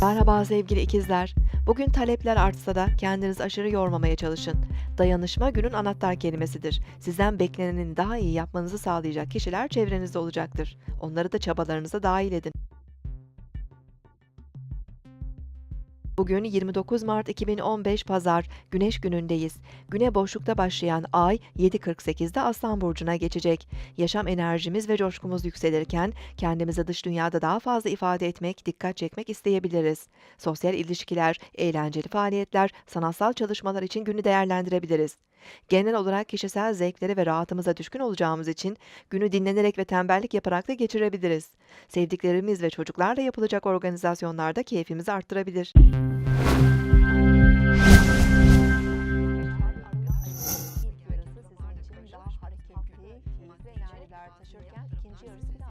Merhaba sevgili ikizler. Bugün talepler artsa da kendinizi aşırı yormamaya çalışın. Dayanışma günün anahtar kelimesidir. Sizden beklenenin daha iyi yapmanızı sağlayacak kişiler çevrenizde olacaktır. Onları da çabalarınıza dahil edin. Bugün 29 Mart 2015 Pazar, Güneş günündeyiz. Güne boşlukta başlayan ay 7.48'de Aslan Burcu'na geçecek. Yaşam enerjimiz ve coşkumuz yükselirken kendimizi dış dünyada daha fazla ifade etmek, dikkat çekmek isteyebiliriz. Sosyal ilişkiler, eğlenceli faaliyetler, sanatsal çalışmalar için günü değerlendirebiliriz. Genel olarak kişisel zevklere ve rahatımıza düşkün olacağımız için günü dinlenerek ve tembellik yaparak da geçirebiliriz. Sevdiklerimiz ve çocuklarla yapılacak organizasyonlarda keyfimizi arttırabilir.